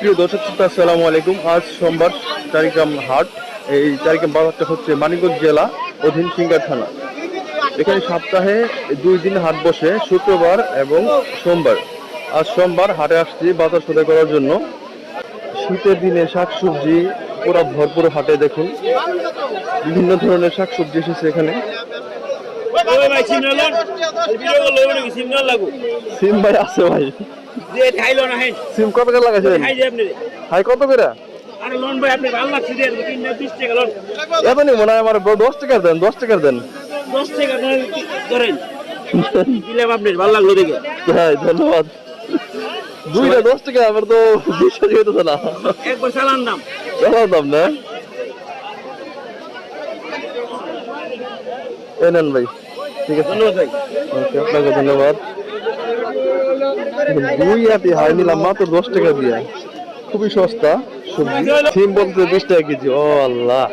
প্রিয় দর্শক শ্রোতা, আসসালামু আলাইকুম। আজ সোমবার চারিগ্রাম হাট। এই চারিগ্রাম বাজারটা হচ্ছে মানিকগঞ্জ জেলা অধীন সিঙ্গার থানা। এখানে সপ্তাহে দুই দিন হাট বসে শুক্রবার এবং সোমবার। আজ সোমবার হাটে আসছি বাজার সদাই করার জন্য। শীতের দিনে শাকসবজি পুরো ভরপুর হাটে দেখুন। বিভিন্ন ধরনের শাকসবজি এসেছে এখানে। সিম ভাই আছে ভাই। যে খাইলো না হেন সিম কত করে লাগাইছেন খাই যে আপনি। হাই কত করে? আরে লন ভাই আপনি ভালো লাগছে দিয়ে তিন না বিশ টাকা লন এত মনে হয় আমার দশ টাকা দেন দশ টাকা দেন। দশ টাকা ধরেন ধরেন দিলাম আপনার ভালো লাগল দেখে। হ্যাঁ ধন্যবাদ। দুইটা দশ টাকা আমার তো বিশ্বাস হইতেছে না। একবার চালান দাম। ভালো দাম না? এ ভাই ঠিক আছে। ধন্যবাদ ভাই। ওকে আপনাকে ধন্যবাদ। দুই আটি হাই নিলাম মাত্র দশ টাকা দিয়ে। খুবই সস্তা সবজি। সিম বলতে বিশ টাকা কেজি। ও আল্লাহ।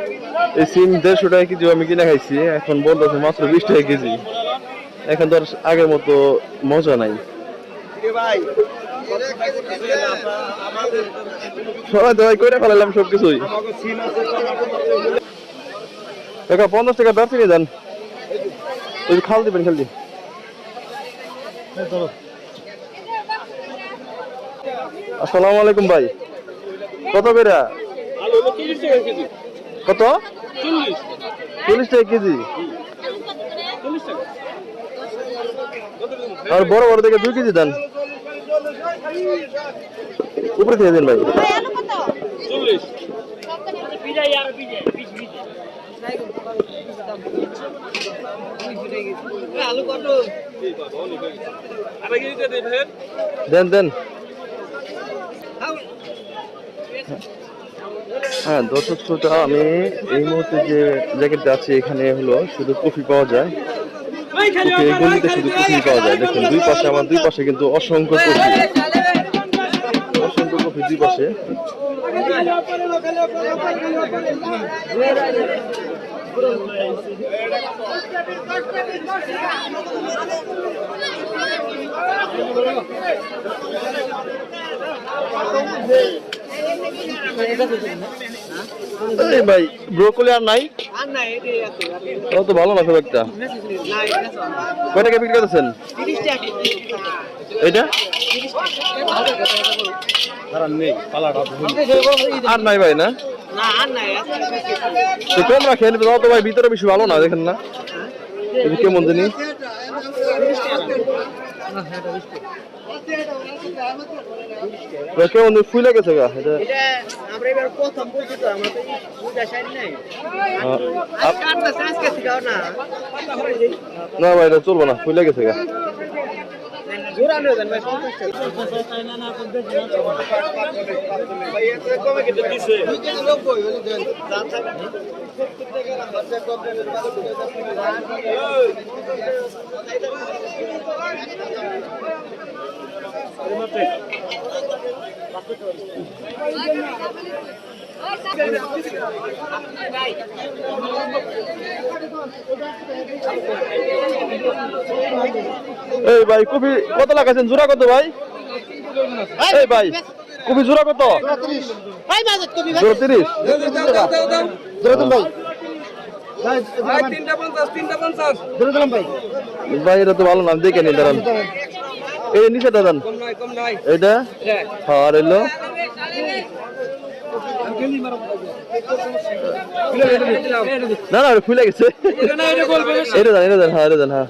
এই সিম দেড়শো টাকা কেজি আমি কিনে খাইছি, এখন বলতেছে মাত্র বিশ টাকা কেজি। এখন তো আর আগের মতো মজা নাই। সবাই ভাই করে ফেলালাম সবকিছুই। টাকা পঞ্চাশ টাকা ব্যবসা নিয়ে দেন। ওই খাল দিবেন, খালি আসসালামু আলাইকুম ভাই। কত বেড়া কত? চল্লিশ টাকা কেজি। আর বড় বড় থেকে দুই কেজি দেন। উপরে থেকে দিন ভাই। চল্লিশ বিজাই আর বিজাই বিশ বিজাই আলু কত আধা কেজি দিয়ে ভাই দেন দেন হ্যাঁ দর্শক শ্রোতা আমি এই মুহূর্তে যে জ্যাকেটটা আছে এখানে হলো শুধু কফি পাওয়া যায় গলিতে শুধু কফি পাওয়া যায় দেখুন দুই পাশে আমার দুই পাশে কিন্তু অসংখ্য কফি অসংখ্য কফি দুই পাশে এই ভাই ব্রোকলি আর নাই? ও তো ভালো না খুব একটা। কয় টাকা এইটা? আর নাই ভাই, না? তো কম রাখেন, তো ভাই, ভিতরে বেশি ভালো না, দেখেন না। কেমন জানি। কেমন ফুলে গেছে গা এটা আমরা এবার প্রথম বলছি তো আমরা তো বুঝা সারি নাই। না। না ভাই এটা চলবো না ফুলে গেছে গা। জোরা নিয়ে দেন ভাই পঞ্চাশ এই ভাই কপি কত লাগাইছেন? জোড়া কত ভাই? এই ভাই কপি জোড়া কত? ভাই কবি জোড়া তিরিশ। ভাই। এটা তো ভালো নাম দেখে নিন দাঁড়ান। এই নিচে দাদান এইটা? হওয়ার এলো? না না খুলে গেছে। এটা দেন এটা দেন হ্যাঁ এটা দেন হ্যাঁ।